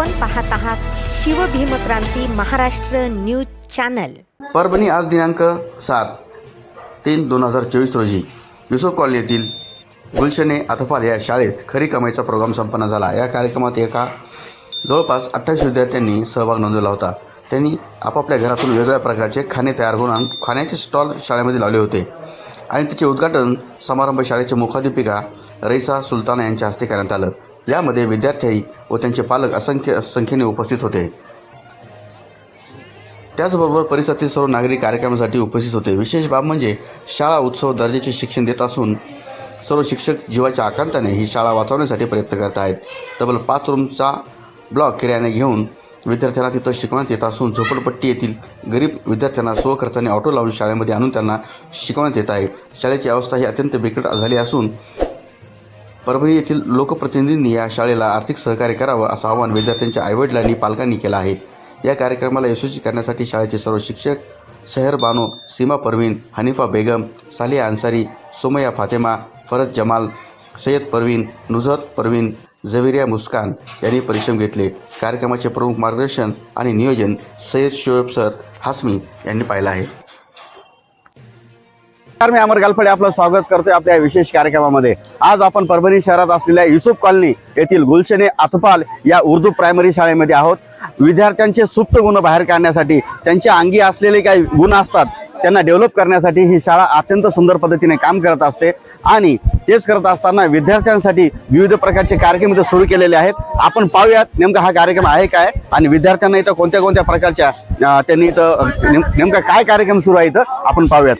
आपण पाहत आहात शिवभीमक्रांती महाराष्ट्र न्यूज चॅनल. परभणी आज दिनांक सात तीन दोन हजार चोवीस रोजी युसुफ कॉलनी येथील गुलशने अथफाल या शाळेत खरी कमाईचा प्रोग्राम संपन्न झाला. या कार्यक्रमात एका जवळपास अठ्ठावीस विद्यार्थ्यांनी सहभाग नोंदवला होता. त्यांनी आपापल्या घरातून वेगवेगळ्या प्रकारचे खाणे तयार करून आण- खाण्याचे स्टॉल शाळेमध्ये लावले होते. आणि त्याचे उद्घाटन समारंभ शाळेचे मुखाधिपिका रईसा सुलताना यांच्या हस्ते करण्यात आलं. यामध्ये विद्यार्थी व त्यांचे पालक असंख्य संख्येने उपस्थित होते. त्याचबरोबर परिसरातील सर्व नागरिक कार्यक्रमासाठी उपस्थित होते. विशेष बाब म्हणजे शाळा उत्सव दर्जाचे शिक्षण देत असून सर्व शिक्षक जीवाच्या आकांताने ही शाळा वाचवण्यासाठी प्रयत्न करत आहेत. तब्बल पाच रूमचा ब्लॉक किरायाने घेऊन विद्यार्थ्यांना तिथं शिकवण्यात येत असून झोपडपट्टी येथील गरीब विद्यार्थ्यांना स्वखर्चाने ऑटो लावून शाळेमध्ये आणून त्यांना शिकवण्यात येत आहे. शाळेची अवस्था ही अत्यंत बिकट झाली असून परभणी येथील लोकप्रतिनिधींनी या शाळेला आर्थिक सहकार्य करावं असं आवाहन विद्यार्थ्यांच्या आईवडिलांनी पालकांनी केलं आहे. या कार्यक्रमाला यशस्वी करण्यासाठी शाळेचे सर्व शिक्षक शहर बानो सीमा परवीन हनीफा बेगम सालिया अन्सारी सोमया फातेमा फरत जमाल सय्यद परवीन नुझत परवीन जविरिया मुस्कान यांनी परिश्रम घेतले. कार्यक्रमाचे प्रमुख मार्गदर्शन आणि नियोजन सय्यद शोएब सर हासमी यांनी पाहिलं आहे. मी अमर गालफडे आपलं स्वागत करतोय आपल्या या विशेष कार्यक्रमामध्ये. आज आपण परभणी शहरात असलेल्या युसुफ कॉलनी येथील गुलशने आतपाल या उर्दू प्रायमरी शाळेमध्ये आहोत. विद्यार्थ्यांचे सुप्त गुण बाहेर काढण्यासाठी त्यांच्या अंगी असलेले काही गुण असतात त्यांना डेव्हलप करण्यासाठी ही शाळा अत्यंत सुंदर पद्धतीने काम करत असते. आणि तेच करत असताना विद्यार्थ्यांसाठी विविध प्रकारचे कार्यक्रम इथं सुरू केलेले आहेत. आपण पाहूयात नेमका हा कार्यक्रम आहे काय आणि विद्यार्थ्यांना इथं कोणत्या कोणत्या प्रकारच्या त्यांनी इथं नेम- नेमका काय कार्यक्रम सुरू आहे इथं आपण पाहूयात.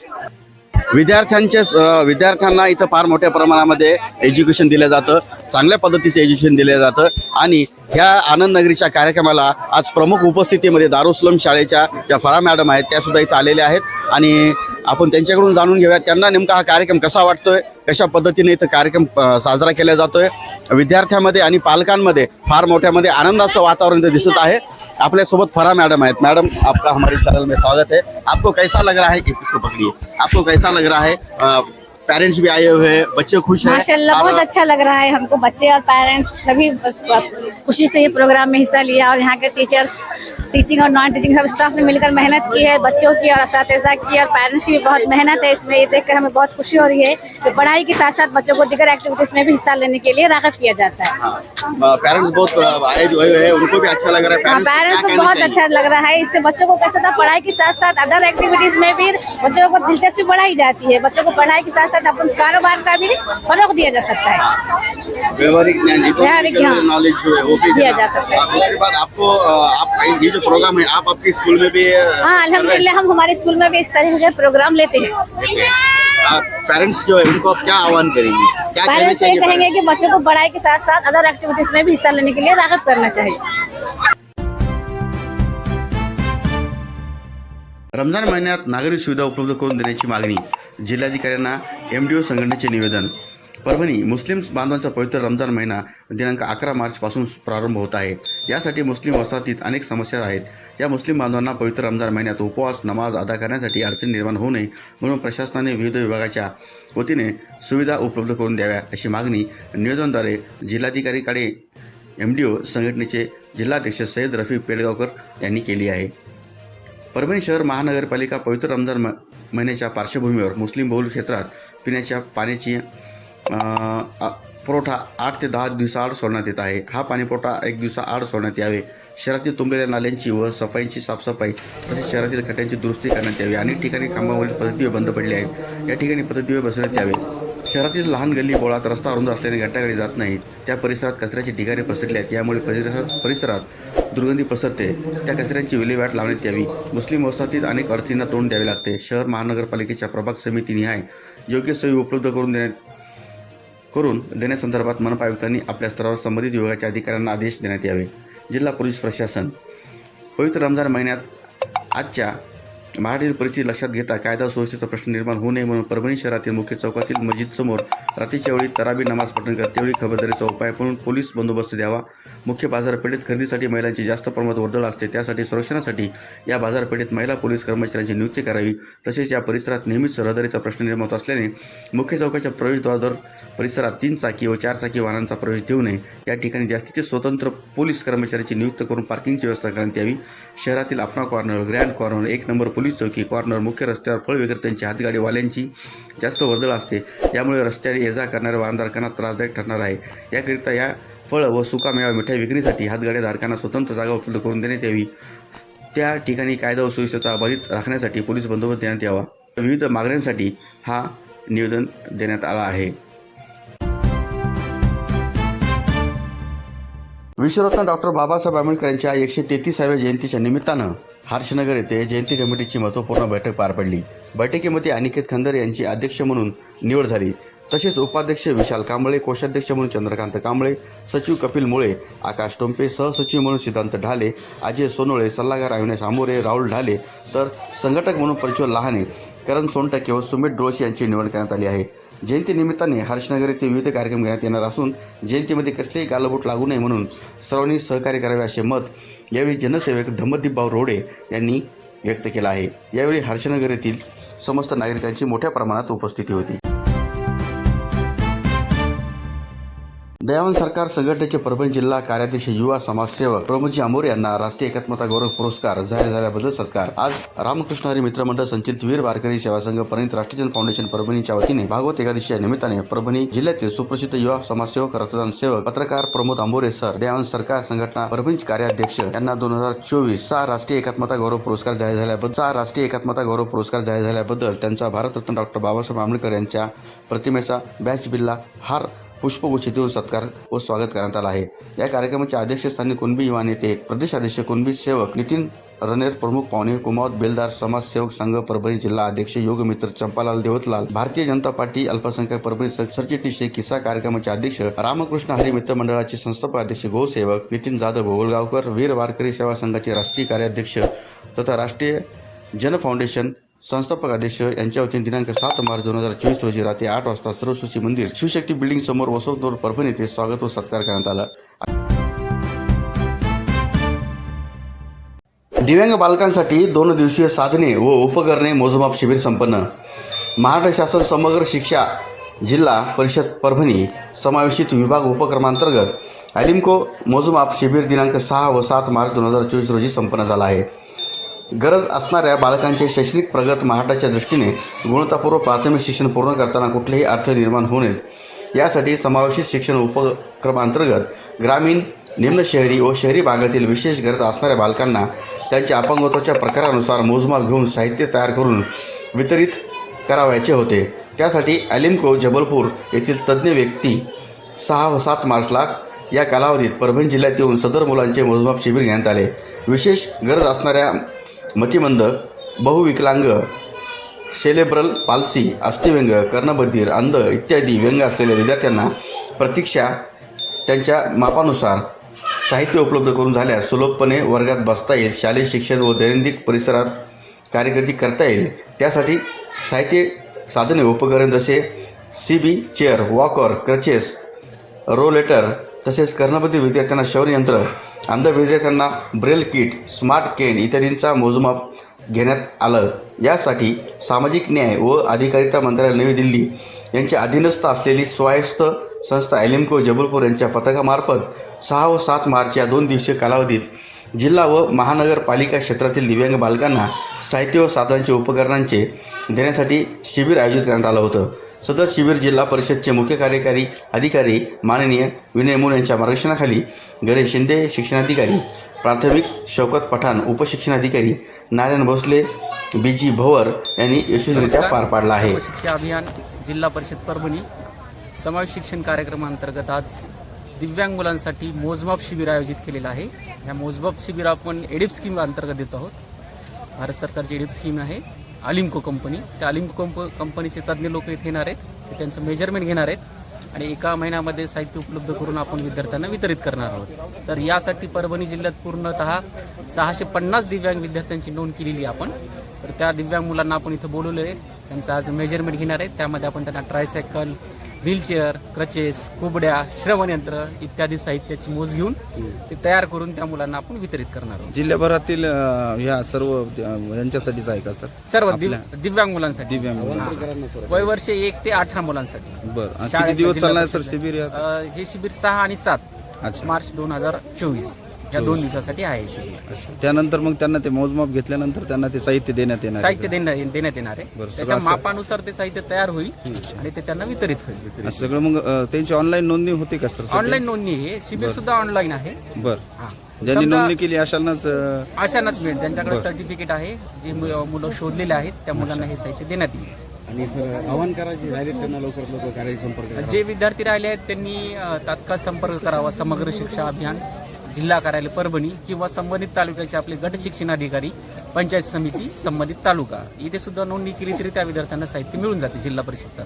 विद्यार्थ्यांचे विद्यार्थ्यांना इथं फार मोठ्या प्रमाणामध्ये एज्युकेशन दिलं जातं. चांगल्या पद्धतीचं एज्युकेशन दिलं जातं. आणि ह्या आनंद नगरीच्या कार्यक्रमाला आज प्रमुख उपस्थितीमध्ये दारुस्लम शाळेच्या ज्या फरा मॅडम आहेत त्या सुद्धा इथं आलेल्या आहेत. आणि आपण त्यांच्याकडून जाणून घेऊया त्यांना नेमका हा कार्यक्रम कसा वाटतोय कशा पद्धतीने इथं कार्यक्रम साजरा केला जातोय. विद्यार्थ्यांमध्ये आणि पालकांमध्ये फार मोठ्यामध्ये आनंदाचं वातावरण दिसत आहे. आपल्यासोबत फरा मॅडम आहेत. मॅडम आपका हमारे चॅनल में स्वागत है आपको कैसा लग रहा है? आपको कैसा लग रहा है? पेरेंट्स भी आए हुए हैं बच्चे खुश हैं। माशाल्लाह बहुत अच्छा लग रहा है हमको बच्चे और पेरेंट्स सभी बस खुशी से ये प्रोग्राम में हिस्सा लिया और यहाँ के टीचर्स टीचिंग और नॉन टीचिंग सब स्टाफ ने मिलकर मेहनत की है बच्चों की और इस की और पेरेंट्स की भी बहुत मेहनत है इसमें। ये देखकर हमें बहुत खुशी हो रही है कि पढ़ाई के साथ साथ बच्चों को दीगर एक्टिविटीज़ में भी हिस्सा लेने के लिए रागफ किया जाता है। पेरेंट्स बहुत आए जो हैं उनको भी अच्छा लग रहा है। हाँ पेरेंट्स को कहना बहुत अच्छा लग रहा है। इससे बच्चों को कैसा था? पढ़ाई के साथ साथ अदर एक्टिविटीज़ में भी बच्चों को दिलचस्पी बढ़ाई जाती है। बच्चों को पढ़ाई के साथ साथ अपन कारोबार का भी फरोग दिया जा सकता है। व्यवहारिक व्यवहारिक नॉलेज जो है वो भी दिया जा सकता है। और दूसरी बात आपको आप ये जो प्रोग्राम है आप आपके स्कूल में भी हाँ? अल्हम्दुलिल्लाह हम हमारे स्कूल में भी इस तरह के प्रोग्राम लेते हैं। पेरेंट्स जो है उनको आप क्या आह्वान करेंगे? क्या पेरेंट्स ये कहेंगे? कि बच्चों को पढ़ाई के साथ साथ अदर एक्टिविटीज़ में भी हिस्सा लेने के लिए रागत करना चाहिए। रमज़ान महिन्यात नागरी सुविधा उपलब्ध करून देण्याची मागणी जिल्हाधिकाऱ्यांना एम डी ओ संघटनेचे निवेदन. परभणी मुस्लिम बांधवांचा पवित्र रमजान महिना दिनांक अकरा मार्चपासून प्रारंभ होत आहे. यासाठी मुस्लिम वसाहतीत अनेक समस्या आहेत. या मुस्लिम बांधवांना पवित्र रमजान महिन्यात उपवास नमाज अदा करण्यासाठी अडचण निर्माण होऊ नये म्हणून प्रशासनाने विविध विभागाच्या वतीने सुविधा उपलब्ध करून द्याव्या अशी मागणी निवेदनाद्वारे जिल्हाधिकारीकडे एम डी ओ संघटनेचे जिल्हाध्यक्ष सय्यद रफी पेडगावकर यांनी केली आहे. परभणी शहर महानगरपालिका पवित्र रमजान म महिन्याच्या पार्श्वभूमीवर मुस्लिम बहुल क्षेत्रात पिण्याच्या पाण्याची पुरवठा आठ ते दहा दिवसाआड सोडण्यात येत आहे. हा पाणीपुरवठा एक दिवसाआड सोडण्यात यावे. शहरातील तुंबलेल्या नाल्यांची व सफाईची साफसफाई तसेच शहरातील खड्ड्यांची दुरुस्ती करण्यात यावी. अनेक ठिकाणी खांबावरील पद्धतीवे बंद पडले आहेत. या ठिकाणी पद्धतीवे बसवण्यात यावे. शहरातील लहान गल्ली बोळात रस्ता अरुंद असल्याने घंटागाडी जात नाहीत त्या परिसरात कचऱ्याची ढिगारे पसरले आहेत यामुळे परिसरात परिसरात दुर्गंधी पसरते. त्या कचऱ्यांची विल्हेवाट लावण्यात यावी. मुस्लिम वसाहतीत अनेक अडचणींना तोंड द्यावे लागते. शहर महानगरपालिकेच्या प्रभाग समितीनिहाय योग्य सोयी उपलब्ध करून देण्यात करून देण्यासंदर्भात मनपा आयुक्तांनी आपल्या स्तरावर संबंधित विभागाच्या अधिकाऱ्यांना आदेश देण्यात यावे. जिल्हा पोलीस प्रशासन. पवित्र रमजान महिन्यात आजच्या महाराष्ट्रातील परिस्थिती लक्षात घेता कायदा सुव्यवस्थेचा प्रश्न निर्माण होऊ नये म्हणून परभणी शहरातील मुख्य चौकातील मस्जिद समोर रात्रीच्या वेळी तराबी नमाज पठण करते तेवढी खबरदारीचा उपाय म्हणून पोलीस बंदोबस्त द्यावा. मुख्य बाजारपेठेत खरेदीसाठी महिलांची जास्त प्रमाणात वर्दळ असते. त्यासाठी संरक्षणासाठी या बाजारपेठेत महिला पोलीस कर्मचाऱ्यांची नियुक्ती करावी. तसेच या परिसरात नेहमीच रहदारीचा प्रश्न निर्माण होत असल्याने मुख्य चौकाच्या प्रवेशद्वारावर परिसरात तीन चाकी व चार चाकी वाहनांचा प्रवेश देऊ नये. या ठिकाणी जास्तीचे स्वतंत्र पोलीस कर्मचाऱ्यांची नियुक्त करून पार्किंगची व्यवस्था करण्यात यावी. शहरातील आपणा कॉर्नर ग्रँड कॉर्नर एक नंबर पोलीस चौकी कॉर्नर मुख्य रस्त्यावर फळ विक्रेत्यांची हातगाडीवाल्यांची जास्त वर्दळ असते. यामुळे रस्त्याने ये जा करणाऱ्या वाहनधारकांना त्रासदायक ठरणार आहे. याकरिता या फळ व सुकामेवा मिठाई विक्रीसाठी हातगाड्या धारकांना स्वतंत्र जागा उपलब्ध करून देण्यात यावी. त्या ठिकाणी कायदा व सुव्यवस्था बाधित राखण्यासाठी पोलीस बंदोबस्त देण्यात यावा. विविध मागण्यांसाठी हा निवेदन देण्यात आला आहे. विश्वरत्न डॉक्टर बाबासाहेब आंबेडकर यांच्या एकशे तेहतीसाव्या जयंतीच्या निमित्तानं हर्षनगर येथे जयंती कमिटीची महत्त्वपूर्ण बैठक पार पडली. बैठकीमध्ये अनिकेत खंदर यांची अध्यक्ष म्हणून निवड झाली. तसेच उपाध्यक्ष विशाल कांबळे कोषाध्यक्ष म्हणून चंद्रकांत कांबळे सचिव कपिल मुळे आकाश टोंपे सहसचिव म्हणून सिद्धांत ढाले अजय सोनोळे सल्लागार अविनाश आंबोरे राहुल ढाले तर संघटक म्हणून प्रज्वल लहाने करण सोनटके व सुमित डोळशी यांची निवड करण्यात आली आहे. जयंतीनिमित्ताने हर्षनगर येथे विविध कार्यक्रम घेण्यात येणार असून जयंतीमध्ये कसलेही गालबोट लागू नये म्हणून सर्वांनी सहकार्य करावे असे मत यावेळी जनसेवक धम्मदीपभाऊ रोडे यांनी व्यक्त केला आहे. यावेळी हर्षनगर येथील समस्त नागरिकांची मोठ्या प्रमाणात उपस्थिती होती. दयावन सरकार संघटनेचे परभणी जिल्हा कार्याध्यक्ष युवा समाजसेवक प्रमोदजी आमोर यांना राष्ट्रीय एकात्मता गौरव पुरस्कार जाहीर झाल्याबद्दल सत्कार. आज रामकृष्ण हरी मित्रमंडळ संचलित वीर वारकरी सेवा संघ परिणित राष्ट्रीय फाउंडेशन परभणीच्या वतीने भागवत एकादशीच्या निमित्ताने परभणी जिल्ह्यातील सुप्रसिद्ध युवा समाजसेवक रक्तदान सेवक पत्रकार प्रमोद आंबोरे सर दयावन सरकार संघटना परभणी कार्याध्यक्ष यांना दोन हजार चोवीस चा राष्ट्रीय एकात्मता गौरव पुरस्कार जाहीर झाल्याबद्दल चा राष्ट्रीय एकात्मता गौरव पुरस्कार जाहीर झाल्याबद्दल त्यांचा भारतरत्न डॉक्टर बाबासाहेब आंबेडकर यांच्या प्रतिमेचा बॅच बिल्ला हार पुष्पगुच्छ सत्कार व स्वागत करण्यात आला आहे. या कार्यक्रमाच्या अध्यक्षस्थानी कुणबी युवा नेते प्रदेशाध्यक्ष कुणबी सेवक नितीन रणेर प्रमुख पाहुणे कुमावत बेलदार समाजसेवक संघ परभणी जिल्हा अध्यक्ष योगमित्र चंपालाल देवतलाल भारतीय जनता पार्टी अल्पसंख्याक परभणी स- सरचिटणीस किस्सा कार्यक्रमाचे अध्यक्ष रामकृष्ण हरी मित्र मंडळाचे संस्थापक अध्यक्ष गोसेवक नितीन जाधव गोगलगावकर वीर वारकरी सेवा संघाचे राष्ट्रीय कार्याध्यक्ष तथा राष्ट्रीय जन फाउंडेशन संस्थापक अध्यक्ष यांच्या वतीने दिनांक सात मार्च दोन हजार चोवीस रोजी रात्री आठ वाजता सरस्वती मंदिर शिवशक्ती बिल्डिंग समोर वसंत परभणी येथे स्वागत व सत्कार करण्यात आला. दिव्यांग बालकांसाठी दोन दिवसीय साधने व उपकरणे मोजमाप शिबिर संपन्न. महाराष्ट्र शासन समग्र शिक्षा जिल्हा परिषद परभणी समावेशित विभाग उपक्रमांतर्गत अलिमको मोजमाप शिबिर दिनांक सहा व सात मार्च दोन हजार चोवीस रोजी संपन्न झाला आहे. गरज असणाऱ्या बालकांचे शैक्षणिक प्रगत महाराष्ट्राच्या दृष्टीने गुणवत्तापूर्व प्राथमिक शिक्षण पूर्ण करताना कुठलेही अडथळे निर्माण होऊ नयेत. यासाठी समावेशित शिक्षण उपक्रमांतर्गत ग्रामीण निम्न शहरी व शहरी भागातील विशेष गरज असणाऱ्या बालकांना त्यांच्या अपंगत्वाच्या प्रकारानुसार मोजमाप घेऊन साहित्य तयार करून वितरित करावयाचे होते. त्यासाठी ॲलिमको जबलपूर येथील तज्ज्ञ व्यक्ती सहा व सात मार्चला या कालावधीत परभणी जिल्ह्यात येऊन सदर मुलांचे मोजमाप शिबिर घेण्यात आले. विशेष गरज असणाऱ्या मतिमंद बहुविकलांग सेलेब्रल पाल्सी अस्थिव्यंग कर्णबधीर अंध इत्यादी व्यंग असलेल्या विद्यार्थ्यांना प्रतीक्षा त्यांच्या मापानुसार साहित्य उपलब्ध करून झाल्यास सुलभपणे वर्गात बसता येईल शालेय शिक्षण व दैनंदिन परिसरात कार्यकर्ती करता येईल. त्यासाठी साहित्य साधने उपकरण जसे C B chair walker crutches rollator तसेच कर्णबधीर विद्यार्थ्यांना शौर्ययंत्र अंध विजेत्यांना ब्रेल किट स्मार्ट केन इत्यादींचा मोजमाप घेण्यात आलं. यासाठी सामाजिक न्याय व अधिकारिता मंत्रालय नवी दिल्ली यांच्या अधीनस्थ असलेली स्वायत्त संस्था एलिमको जबलपूर यांच्या पथकामार्फत सहा व सात मार्च या दोन दिवसीय कालावधीत जिल्हा व महानगरपालिका क्षेत्रातील दिव्यांग बालकांना साहित्य व साधनांचे उपकरणांचे देण्यासाठी शिबिर आयोजित करण्यात आलं होतं. सदर शिबिर जिल्हा परिषदचे मुख्य कार्यकारी अधिकारी माननीय विनय मूळ यांच्या मार्गदर्शनाखाली गणेश शिंदे शिक्षणाधिकारी प्राथमिक शौकत पठाण उपशिक्षणाधिकारी नारायण भोसले बी जी भवर यांनी यशस्वीरित्या पार पाडला आहे. शिक्षा अभियान जिल्हा परिषद परभणी समावेश शिक्षण कार्यक्रमांतर्गत आज दिव्यांग मुलांसाठी मोजमाप शिबिर आयोजित केलेलं आहे. या मोजमाप शिबिर आपण एडिप स्कीम अंतर्गत देत आहोत. भारत सरकारची एडिप स्कीम आहे. अलिमको कंपनी. त्या अलिमको कंप कंपनीचे तज्ज्ञ लोक इथे येणार आहेत. ते त्यांचं मेजरमेंट घेणार आहेत. आणि एका महिन्यामध्ये साहित्य उपलब्ध करून आपण विद्यार्थ्यांना वितरित करणार आहोत. तर यासाठी परभणी जिल्ह्यात पूर्णतः सहाशे पन्नास दिव्यांग विद्यार्थ्यांची नोंद केलेली आपण. तर त्या दिव्यांग मुलांना आपण इथं बोलवलं आहे. त्यांचं आज मेजरमेंट घेणार आहे त्यामध्ये आपण त्यांना ट्रायसायकल व्हीलचेअर क्रचेस कुबड्या श्रवणयंत्र इत्यादी साहित्याची मोज घेऊन ते तयार करून त्या मुलांना आपण वितरित करणार आहोत. जिल्ह्याभरातील अ, ह्या सर्व अ, यांच्यासाठीच आहे का सर? सर्व दिव- दिव्यांग मुलांसाठी. दिव्यांग मुलांना. हा. वयवर्ष एक ते अठरा मुलांसाठी. बरं. आणि शाळेत दिवस जिल्हा चालणार सर परिषद. शिबिर या? अ, हे शिबिर सहा आणि सात अच्छा. मार्च दोन हजार चोवीस. या दोन दिवसासाठी आहे हे शिबिर. त्यानंतर मग त्यांना ते मोजमाप घेतल्यानंतर त्यांना ते साहित्य देण्यात येणार आहे साहित्य? देण्यात येणार आहे. बरं, सगळं त्याच्या असं- मापानुसार ते साहित्य तयार होईल आणि ते त्यांना वितरित होईल. सगळं मग अ, त्यांची ऑनलाईन नोंदणी होते का सर सध्या? ऑनलाईन नोंदणी आहे. शिबिर सुद्धा ऑनलाईन आहे. बरं. हा. ज्यांनी समजा- नोंदणी केली अशांनाच अ, अशांनाच मिळेल. त्यांच्याकडे सर्टिफिकेट आहे. जे मु- मुलं शोधलेले आहेत त्या मुलांना हे साहित्य देण्यात येईल. आणि सर आव्हान करायचे राहिले त्यांना लवकरात लवकर कार्याशी संपर्क करा. जे विद्यार्थी राहिले आहेत त्यांनी अ, तात्काळ संपर्क करावा. समग्र शिक्षा अभियान. जिल्हा कार्यालय परभणी किंवा संबंधित तालुक्याचे आपले गट शिक्षणाधिकारी पंचायत समिती संबंधित तालुका. इथे सुद्धा नोंदणी केली तरी त्या विद्यार्थ्यांना साहित्य मिळून जाते जिल्हा परिषद